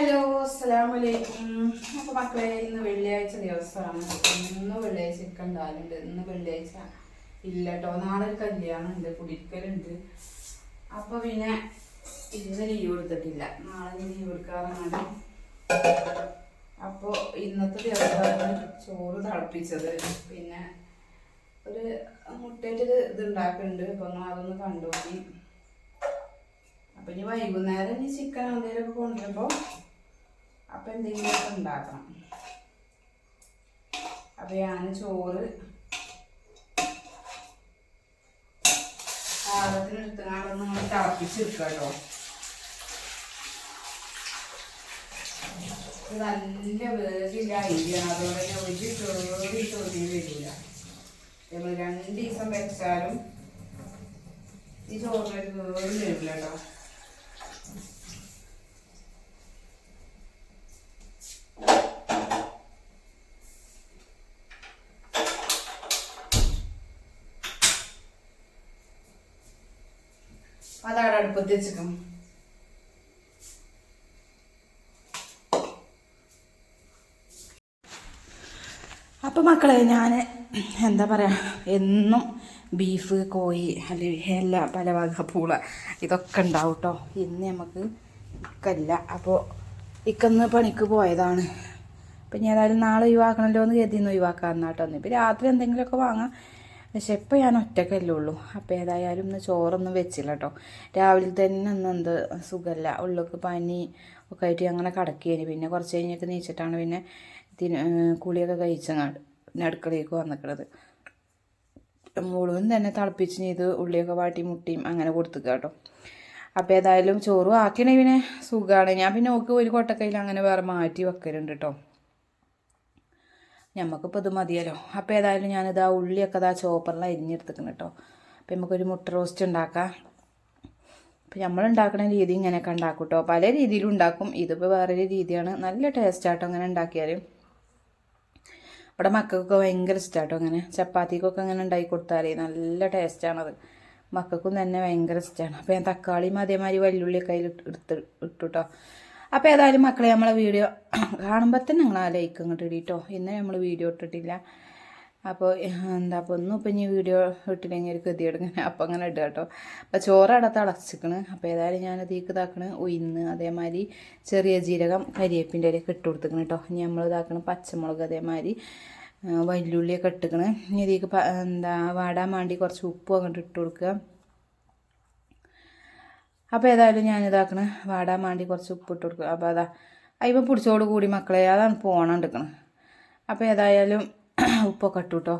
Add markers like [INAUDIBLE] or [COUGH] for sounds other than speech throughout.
Hello അസ്സലാമു വലൈക്കും അപ്പോൾ മക്കളെ ഇന്ന് വെള്ളിയാഴ്ച ദിവസമാണ്. ഇന്ന് വെള്ളിയാഴ്ച ചിക്കൻ ഉണ്ടാവലുണ്ട് ഇന്ന് വെള്ളിയാഴ്ച ഇല്ല കേട്ടോ നാളെ ഒരു കല്യാണം ഉണ്ട് കുടിക്കലുണ്ട്. അപ്പോൾ പിന്നെ ഇന്ന് ലീവ് എടുത്തിട്ടില്ല നാളെ ലീവ് എടുക്കാറാണ് അപ്പോൾ ഇന്നത്തെ ദിവസമാണ് ചോറ് തിളപ്പിച്ചത്. പിന്നെ ഒരു മുട്ടേന്റെ ഒരു ഇത് ഉണ്ടാക്കുന്നുണ്ട് അപ്പോൾ ഒന്ന് അതൊന്ന് കണ്ടുപോയി അപ്പൊ ഇനി വൈകുന്നേരം ഇനി ചിക്കൻ എന്തെങ്കിലുമൊക്കെ കൊണ്ടുവരുമ്പോ അപ്പൊ എന്തെങ്കിലുമൊക്കെ ഉണ്ടാക്കണം. അപ്പം ഞാൻ ചോറ് പാകത്തിനെടുത്തുകൊണ്ടൊന്ന് നമ്മൾ തിളപ്പിച്ചെടുക്കുക കേട്ടോ നല്ല വേഗില്ല അരിയാണ് അതുകൊണ്ട് ഒരു ചോറി ചോദ്യം വരില്ല നമ്മൾ രണ്ട് ദിവസം വെച്ചാലും ഈ ചോറിനൊരു വേറെ വരില്ല കേട്ടോ. അതാണ് അടുപ്പത്ത് വെച്ചിരിക്കും അപ്പോൾ മക്കളെ ഞാൻ എന്താ പറയുക എന്നും ബീഫ് കോഴി അല്ലെങ്കിൽ എല്ലാ പല വക പൂള ഇതൊക്കെ ഉണ്ടാവും കേട്ടോ ഇന്ന് നമുക്ക് ഇക്കല്ല. അപ്പോൾ ഇക്കന്ന് പണിക്ക് പോയതാണ്. അപ്പം ഞാൻ ഏതായാലും നാളെ ഒഴിവാക്കണമല്ലോ എന്ന് കരുതി ഇന്ന് ഒഴിവാക്കാമെന്നാ കേട്ടോ ഇപ്പം രാത്രി എന്തെങ്കിലുമൊക്കെ വാങ്ങാം. പക്ഷെ ഇപ്പം ഞാൻ ഒറ്റക്കല്ലേ ഉള്ളൂ. അപ്പോൾ ഏതായാലും ഇന്ന് ചോറൊന്നും വെച്ചില്ല കേട്ടോ രാവിലെ തന്നെ ഒന്നും എന്ത് സുഖമല്ല ഉള്ളിലേക്ക് പനി ഒക്കെ ആയിട്ട് അങ്ങനെ കിടക്കുകയാണ് പിന്നെ കുറച്ച് കഴിഞ്ഞൊക്കെ നീച്ചിട്ടാണ് പിന്നെ തിന് കുളിയൊക്കെ കഴിച്ചങ്ങാണ്ട് പിന്നെ അടുക്കളയിലേക്ക് വന്നിക്കണത്. മുഴുവൻ തന്നെ തിളപ്പിച്ച് ചെയ്ത് ഉള്ളിയൊക്കെ വാട്ടി മുട്ടിയും അങ്ങനെ കൊടുത്തുക കേട്ടോ അപ്പോൾ ഏതായാലും ചോറും ആക്കണേ പിന്നെ സുഖമാണ് ഞാൻ പിന്നെ നോക്കി ഒരു കൊട്ടക്കയിൽ അങ്ങനെ വേറെ മാറ്റി വെക്കലുണ്ട് കേട്ടോ ഞമ്മക്കിപ്പോൾ ഇത് മതിയല്ലോ. അപ്പോൾ ഏതായാലും ഞാനിത് ആ ഉള്ളിയൊക്കെ ഇതാ ചോപ്പറിൽ അരിഞ്ഞെടുത്തിക്കണം കേട്ടോ അപ്പോൾ നമുക്കൊരു മുട്ട റോസ്റ്റ് ഉണ്ടാക്കാം. അപ്പോൾ നമ്മൾ ഉണ്ടാക്കുന്ന രീതി ഇങ്ങനെയൊക്കെ ഉണ്ടാക്കും കേട്ടോ പല രീതിയിലും ഉണ്ടാക്കും. ഇതിപ്പോൾ വേറൊരു രീതിയാണ്. നല്ല ടേസ്റ്റാട്ടോ അങ്ങനെ ഉണ്ടാക്കിയാൽ ഇവിടെ മക്കൾക്കൊക്കെ ഭയങ്കര ഇഷ്ടമാട്ടോ അങ്ങനെ ചപ്പാത്തിക്കൊക്കെ അങ്ങനെ ഉണ്ടാക്കി കൊടുത്താൽ നല്ല ടേസ്റ്റാണത് മക്കൾക്കും തന്നെ ഭയങ്കര ഇഷ്ടമാണ് അപ്പോൾ ഞാൻ തക്കാളിയും അതേമാതിരി വല്ലുള്ളിയൊക്കെ അതിൽ എടുത്ത് ഇട്ടു കേട്ടോ അപ്പോൾ ഏതായാലും മക്കളെ നമ്മളെ വീഡിയോ കാണുമ്പോൾ തന്നെ നിങ്ങൾ ആ ലൈക്ക് കേട്ടോ ഇടിട്ടോ ഇന്ന് നമ്മൾ വീഡിയോ ഇട്ടിട്ടില്ല. അപ്പോൾ എന്താ അപ്പോൾ ഒന്നും ഇപ്പം ഇനി വീഡിയോ ഇട്ടില്ലെങ്കിൽ ഒരു ഗതി എടുക്കണം അപ്പം അങ്ങനെ ഇടുക കേട്ടോ അപ്പോൾ ചോറ് അവിടെ തിളച്ചിക്കണ്. അപ്പോൾ ഏതായാലും തീക്ക് ഇതാക്കണ്. ഉയിന്ന് അതേമാതിരി ചെറിയ ജീരകം കരിയേപ്പിന്റെ ഇലയൊക്കെ ഇട്ട് കൊടുത്തിക്കണം കേട്ടോ ഇനി നമ്മൾ ഇതാക്കണം പച്ചമുളക് അതേമാതിരി വല്യുള്ളിയൊക്കെ ഇട്ടിക്കണ്. ഇതിക്ക് എന്താ വാടാൻ വേണ്ടി കുറച്ച് ഉപ്പും അങ്ങോട്ട് ഇട്ട് കൊടുക്കുക. അപ്പോൾ ഏതായാലും ഞാൻ ഇതാക്കണ്. വാടാൻ വേണ്ടി കുറച്ച് ഉപ്പിട്ട് കൊടുക്കും. അപ്പോൾ അതാ അതിപ്പോൾ പിടിച്ചോട് കൂടി മക്കളെ അതാണ് പോകണം എടുക്കണം. അപ്പോൾ ഏതായാലും [CLEARS THROAT] ഉപ്പൊക്കെ ഇട്ടു കേട്ടോ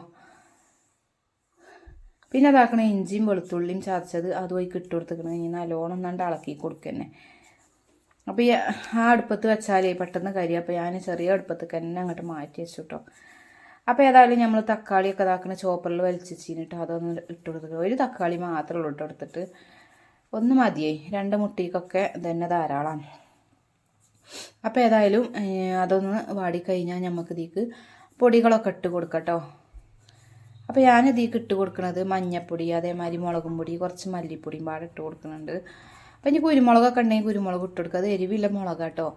പിന്നെ അതാക്കണ ഇഞ്ചിയും വെളുത്തുള്ളിയും ചതച്ചത് അതുപോയി ഇട്ട് കൊടുത്തിക്കണം. ഇനി നല്ലോണം ഒന്നാണ്ട് ഇളക്കി കൊടുക്കന്നെ. അപ്പോൾ ഈ ആ അടുപ്പത്ത് വെച്ചാലേ പെട്ടെന്ന് കരി. അപ്പോൾ ഞാൻ ചെറിയ അടുപ്പത്തേക്ക് തന്നെ അങ്ങോട്ട് മാറ്റി വെച്ചു കേട്ടോ അപ്പോൾ ഏതായാലും നമ്മൾ തക്കാളിയൊക്കെ ഇതാക്കണ ചോപ്പറിൽ വലിച്ചു കേട്ടോ അതൊന്ന് ഇട്ട് കൊടുത്തിട്ട് ഒരു തക്കാളി മാത്രമേ ഉള്ളൂ ഇട്ട് കൊടുത്തിട്ട്. ഒന്ന് മതിയേ. രണ്ട് മുട്ടിക്കൊക്കെ തന്നെ ധാരാളമാണ് അപ്പോൾ ഏതായാലും അതൊന്ന് വാടിക്കഴിഞ്ഞാൽ നമുക്ക് ഇതിക്ക് പൊടികളൊക്കെ ഇട്ട് കൊടുക്കട്ടോ. അപ്പോൾ ഞാൻ ഇതിക്ക് ഇട്ട് കൊടുക്കുന്നത് മഞ്ഞപ്പൊടി അതേമാതിരി മുളകും പൊടി കുറച്ച് മല്ലിപ്പൊടിയും പാടെ ഇട്ട് കൊടുക്കുന്നുണ്ട്. അപ്പം ഇനി കുരുമുളകൊക്കെ ഉണ്ടെങ്കിൽ കുരുമുളക് ഇട്ട് കൊടുക്കുക അത് എരിവില്ല മുളക് കേട്ടോ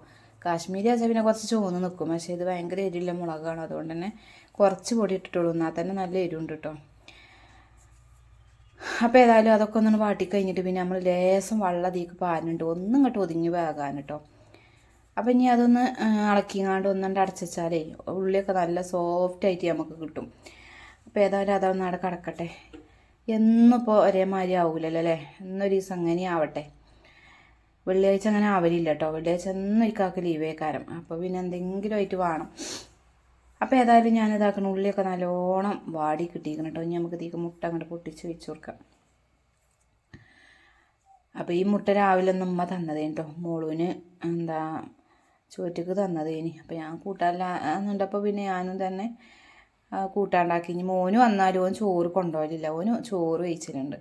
കാശ്മീരി ആച്ചാൽ പിന്നെ കുറച്ച് ചുവന്ന് നിൽക്കും പക്ഷേ ഇത് ഭയങ്കര എരിവില്ല മുളകാണ്. അതുകൊണ്ട് തന്നെ കുറച്ച് പൊടി ഇട്ടിട്ടുള്ളൂ. എന്നാൽ തന്നെ നല്ല എരിവുണ്ട് കേട്ടോ അപ്പോൾ ഏതായാലും അതൊക്കെ ഒന്ന് വാട്ടി കഴിഞ്ഞിട്ട് പിന്നെ നമ്മൾ ലേസം വെള്ളം അതിലേക്ക് പാരുന്നുണ്ട് ഒന്നും ഇങ്ങോട്ട് ഒതുങ്ങി വേകാൻ കേട്ടോ അപ്പം ഇനി അതൊന്ന് ഇളക്കിങ്ങാണ്ട് ഒന്നുകൊണ്ട് അടച്ചാലേ ഉള്ളിയൊക്കെ നല്ല സോഫ്റ്റ് ആയിട്ട് നമുക്ക് കിട്ടും. അപ്പോൾ ഏതായാലും അതൊന്ന് അവിടെ കിടക്കട്ടെ. എന്നിപ്പോൾ ഒരേമാതിരി ആവില്ലല്ലോ അല്ലേ എന്നൊരു ദിവസം അങ്ങനെ ആവട്ടെ. വെള്ളിയാഴ്ച അങ്ങനെ ആവലില്ല കേട്ടോ വെള്ളിയാഴ്ച ഇക്കാക്ക് ലീവേക്കാരം അപ്പോൾ പിന്നെ എന്തെങ്കിലും ആയിട്ട് വേണം. അപ്പോൾ ഏതായാലും ഞാൻ ഇതാക്കണം ഉള്ളിയൊക്കെ നല്ലോണം വാടി കിട്ടിയിരിക്കണം കേട്ടോ. ഇനി നമുക്ക് തീക്ക് മുട്ട അങ്ങോട്ട് പൊട്ടിച്ച് വെച്ച് കൊടുക്കാം. അപ്പോൾ ഈ മുട്ട രാവിലെ ഒന്നും ഉമ്മ തന്നതേ കേട്ടോ. മോളുവിന് എന്താ ചോറ്റക്ക് തന്നതേനി. അപ്പോൾ ഞാൻ കൂട്ടാനില്ല എന്നുണ്ടപ്പോൾ പിന്നെ ഞാനും തന്നെ കൂട്ടാണ്ടാക്കി. ഇനി മോന് വന്നാലും ഓൻ ചോറ് കൊണ്ടുപോകലില്ല. ഓന് ചോറ് കഴിച്ചിട്ടുണ്ട്.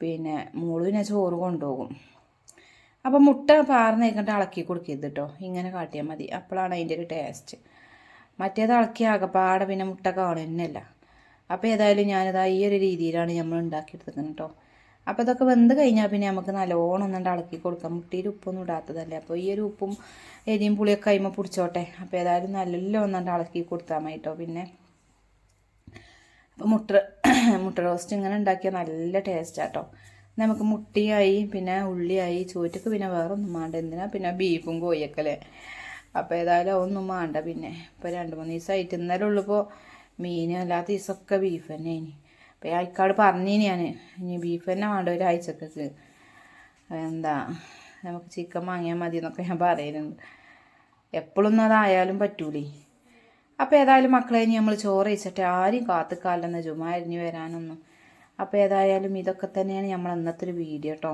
പിന്നെ മോൾ പിന്നെ ചോറ് കൊണ്ടുപോകും. അപ്പോൾ മുട്ട പാർന്നേക്കണ്ട് ഇളക്കി കൊടുക്കരുത് കേട്ടോ. ഇങ്ങനെ കാട്ടിയാൽ മതി. അപ്പോഴാണ് അതിന്റെ ഒരു ടേസ്റ്റ് മറ്റേത് ഇളക്കി ആകപ്പാടെ പിന്നെ മുട്ട കാണുന്നല്ല അപ്പോൾ ഏതായാലും ഞാനിതാ ഈ ഒരു രീതിയിലാണ് നമ്മൾ ഉണ്ടാക്കിയെടുത്തിരിക്കുന്നത് കേട്ടോ. അപ്പോൾ ഇതൊക്കെ വെന്ത് കഴിഞ്ഞാൽ പിന്നെ നമുക്ക് നല്ലോണം ഒന്നുണ്ട് ഇളക്കി കൊടുക്കാം. മുട്ടിയിൽ ഉപ്പൊന്നും ഇടാത്തതല്ലേ. അപ്പോൾ ഈ ഒരു ഉപ്പും എരിയും പുളിയൊക്കെ കൈമ പിടിച്ചോട്ടെ. അപ്പോൾ ഏതായാലും നല്ലല്ലോ ഒന്നുണ്ട് ഇളക്കി കൊടുത്താൽ മതി കേട്ടോ പിന്നെ. അപ്പോൾ മുട്ട മുട്ട റോസ്റ്റ് ഇങ്ങനെ ഉണ്ടാക്കിയാൽ നല്ല ടേസ്റ്റാണ് കേട്ടോ. നമുക്ക് മുട്ടിയായി പിന്നെ ഉള്ളിയായി ചോറ്റക്ക് പിന്നെ വേറൊന്നും വേണ്ട എന്തിനാ പിന്നെ ബീഫും കോഴിയൊക്കെ അല്ലേ? അപ്പോൾ ഏതായാലും ഒന്നും വേണ്ട പിന്നെ. ഇപ്പോൾ രണ്ട് മൂന്ന് ദിവസമായിട്ട് ഇന്നലെ ഉള്ളിപ്പോൾ മീൻ അല്ലാത്ത ദിവസമൊക്കെ ബീഫ് തന്നെ ഇനി അപ്പോൾ അയക്കാട് പറഞ്ഞിനി ഞാൻ ഇനി ബീഫ് തന്നെ വേണ്ട ഒരാഴ്ചക്കൊക്കെ എന്താ നമുക്ക് ചിക്കൻ വാങ്ങിയാൽ മതി എന്നൊക്കെ ഞാൻ പറയുന്നുണ്ട്. എപ്പോഴൊന്നും അതായാലും പറ്റൂലേ. അപ്പോൾ ഏതായാലും മക്കളെ ഇനി നമ്മൾ ചോറ് വെച്ചിട്ട് ആരും കാത്തുക്കാലെന്ന് ചുമ്മാ അരിഞ്ഞു വരാനൊന്നും. അപ്പോൾ ഏതായാലും ഇതൊക്കെ തന്നെയാണ് നമ്മൾ ഇന്നത്തെ ഒരു വീഡിയോ കേട്ടോ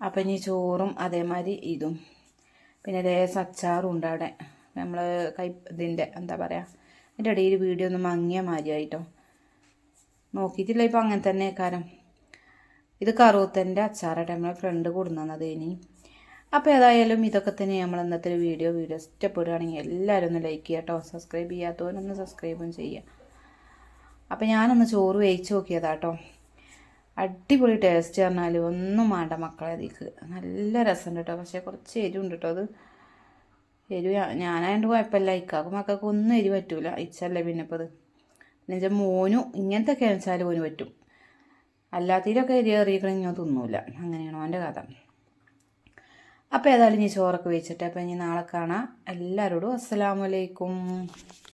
അപ്പം ഇനി ചോറും അതേമാതിരി ഇതും. പിന്നെ ലേസ് അച്ചാറും ഉണ്ട് അവിടെ നമ്മൾ കൈ ഇതിന്റെ എന്താ പറയുക അതിന്റെ ഇടയിൽ വീഡിയോ ഒന്ന് മങ്ങിയ മാതിരിയായിട്ടോ. നോക്കിയിട്ടില്ല ഇപ്പം അങ്ങനെ തന്നെ കാരം. ഇത് കറുവത്തന്റെ അച്ചാറായിട്ട് നമ്മളെ ഫ്രണ്ട് കൊടുന്നത് ഇനി. അപ്പോൾ ഏതായാലും ഇതൊക്കെ തന്നെ നമ്മൾ ഇന്നത്തെ വീഡിയോ. വീഡിയോ ഇഷ്ടപ്പെടുകയാണെങ്കിൽ എല്ലാവരും ഒന്ന് ലൈക്ക് ചെയ്യുക കേട്ടോ സബ്സ്ക്രൈബ് ചെയ്യാത്തവരൊന്ന് സബ്സ്ക്രൈബും ചെയ്യുക. അപ്പോൾ ഞാനൊന്ന് ചോറ് വേവിച്ച് നോക്കിയതാട്ടോ അടിപൊളി ടേസ്റ്റ് പറഞ്ഞാൽ ഒന്നും വേണ്ട മക്കളെ അതിക്ക് നല്ല രസമുണ്ട് കേട്ടോ പക്ഷേ കുറച്ച് എരിവുണ്ട് കേട്ടോ അത്. എരിവ് ഞാനായതുകൊണ്ട് കുഴപ്പമില്ല ഇക്കാക്കും മക്കൾക്ക് ഒന്നും എരിവ് പറ്റൂല. ഇച്ചല്ലേ പിന്നെ ഇപ്പോൾ അത് പിന്നെ വെച്ചാൽ മോനും ഇങ്ങനത്തെ ഒക്കെ വെച്ചാൽ മോന് പറ്റും. അല്ലാത്തതിലൊക്കെ എരി എറിയിക്കണം ഇങ്ങനെ തിന്നൂല. അങ്ങനെയാണ് അവന്റെ കഥ. അപ്പോൾ ഏതായാലും ഇനി ചോറൊക്കെ വെച്ചിട്ട് അപ്പോൾ ഇനി നാളെ കാണാം. എല്ലാവരോടും അസ്സലാമലൈക്കും